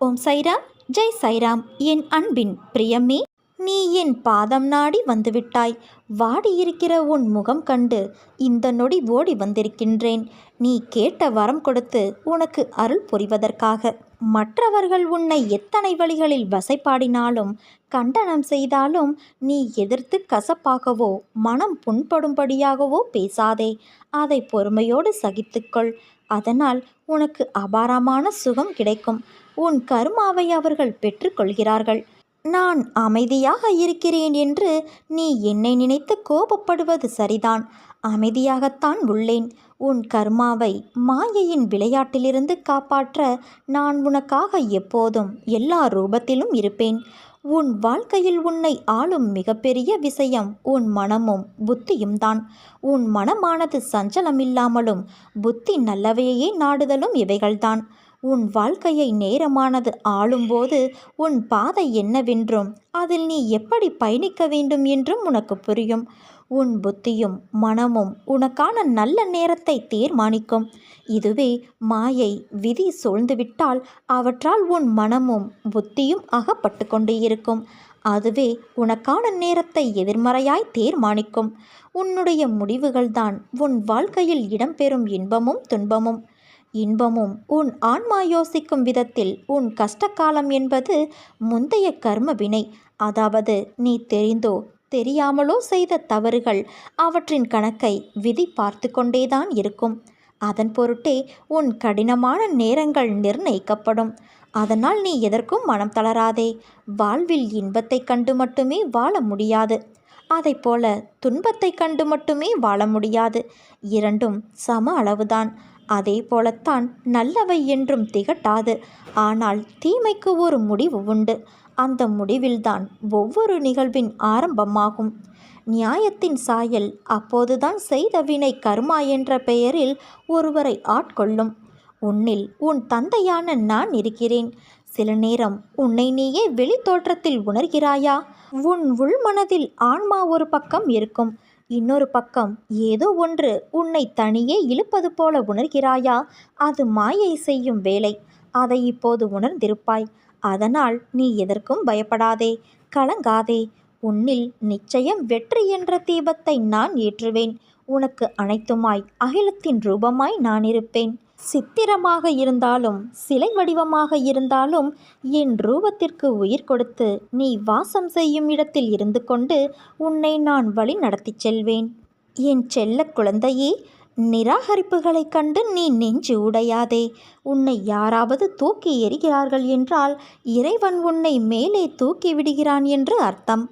ஓம் சைராம் ஜெய் சைராம். என் அன்பின் பிரியமே நீ என் பாதம் நாடி வந்துவிட்டாய். வாடியிருக்கிற உன் முகம் கண்டு இந்த நொடி ஓடி வந்திருக்கின்றேன். நீ கேட்ட வரம் கொடுத்து உனக்கு அருள் புரிவதற்காக. மற்றவர்கள் உன்னை எத்தனை வழிகளில் வசைப்பாடினாலும் கண்டனம் செய்தாலும் நீ எதிர்த்து கசப்பாகவோ மனம் புண்படும்படியாகவோ பேசாதே. அதை பொறுமையோடு சகித்துக்கொள் அதனால் உனக்கு அபாரமான சுகம் கிடைக்கும். உன் கருமாவை அவர்கள் பெற்றுக்கொள்கிறார்கள் நான் அமைதியாக இருக்கிறேன் என்று நீ என்னை நினைத்து கோபப்படுவது சரிதான். அமைதியாகத்தான் உள்ளேன். உன் கர்மாவை மாயையின் விளையாட்டிலிருந்து காப்பாற்ற நான் உனக்காக எப்போதும் எல்லா ரூபத்திலும் இருப்பேன். உன் வாழ்க்கையில் உன்னை ஆளும் மிகப்பெரிய விஷயம் உன் மனமும் புத்தியும் தான். உன் மனமானது சஞ்சலமில்லாமலும் புத்தி நல்லவையே நாடுதலும் இவைகள்தான். உன் வாழ்க்கையை நேரமானது ஆளும்போது உன் பாதை என்னவென்றும் அதில் நீ எப்படி பயணிக்க வேண்டும் என்றும் உனக்கு புரியும். உன் புத்தியும் மனமும் உனக்கான நல்ல நேரத்தை தீர்மானிக்கும். இதுவே மாயை விதி சூழ்ந்துவிட்டால் அவற்றால் உன் மனமும் புத்தியும் அகப்பட்டு கொண்டு இருக்கும். அதுவே உனக்கான நேரத்தை எதிர்மறையாய் தீர்மானிக்கும். உன்னுடைய முடிவுகள்தான் உன் வாழ்க்கையில் இடம்பெறும் இன்பமும் துன்பமும். இன்பமும் உன் ஆன்மா யோசிக்கும் விதத்தில் உன் கஷ்டகாலம் என்பது முந்தைய கர்ம வினை. அதாவது நீ தெரிந்தோ தெரியாமலோ செய்த தவறுகள் அவற்றின் கணக்கை விதி பார்த்து கொண்டேதான் இருக்கும். அதன் பொருட்டே உன் கடினமான நேரங்கள் நிர்ணயிக்கப்படும். அதனால் நீ எதற்கும் மனம் தளராதே. வாழ்வில் இன்பத்தை கண்டு மட்டுமே வாழ முடியாது. அதை போல துன்பத்தை கண்டு மட்டுமே வாழ முடியாது. இரண்டும் சம அளவுதான். அதே போலத்தான் நல்லவை என்றும் திகட்டாது. ஆனால் தீமைக்கு ஒரு முடிவு உண்டு. அந்த முடிவில்தான் ஒவ்வொரு நிகழ்வின் ஆரம்பமாகும். நியாயத்தின் சாயல் அப்போதுதான் செய்த வினை கர்மா என்ற பெயரில் ஒருவரை ஆட்கொள்ளும். உன்னில் உன் தந்தையான நான் இருக்கிறேன். சில நேரம் உன்னை நீயே வெளி தோற்றத்தில் உணர்கிறாயா? உன் உள்மனதில் ஆன்மா ஒரு பக்கம் இருக்கும். இன்னொரு பக்கம் ஏதோ ஒன்று உன்னை தனியே இழுப்பது போல உணர்கிறாயா? அது மாயை செய்யும் வேலை. அதை இப்போது உணர்ந்திருப்பாய். அதனால் நீ எதற்கும் பயப்படாதே. கலங்காதே. உன்னில் நிச்சயம் வெற்றி என்ற தீபத்தை நான் ஏற்றுவேன். உனக்கு அனைத்துமாய் அகிலத்தின் ரூபமாய் நான் இருப்பேன். சித்திரமாக இருந்தாலும் சிலை வடிவமாக இருந்தாலும் என் ரூபத்திற்கு உயிர் கொடுத்து நீ வாசம் செய்யும் இடத்தில் இருந்து கொண்டு உன்னை நான் வழி நடத்திச் செல்வேன். என் செல்ல குழந்தையே நிராகரிப்புகளைக் கண்டு நீ நெஞ்சு உடையாதே. உன்னை யாராவது தூக்கி எறிகிறார்கள் என்றால் இறைவன் உன்னை மேலே தூக்கி விடுகிறான் என்று அர்த்தம்.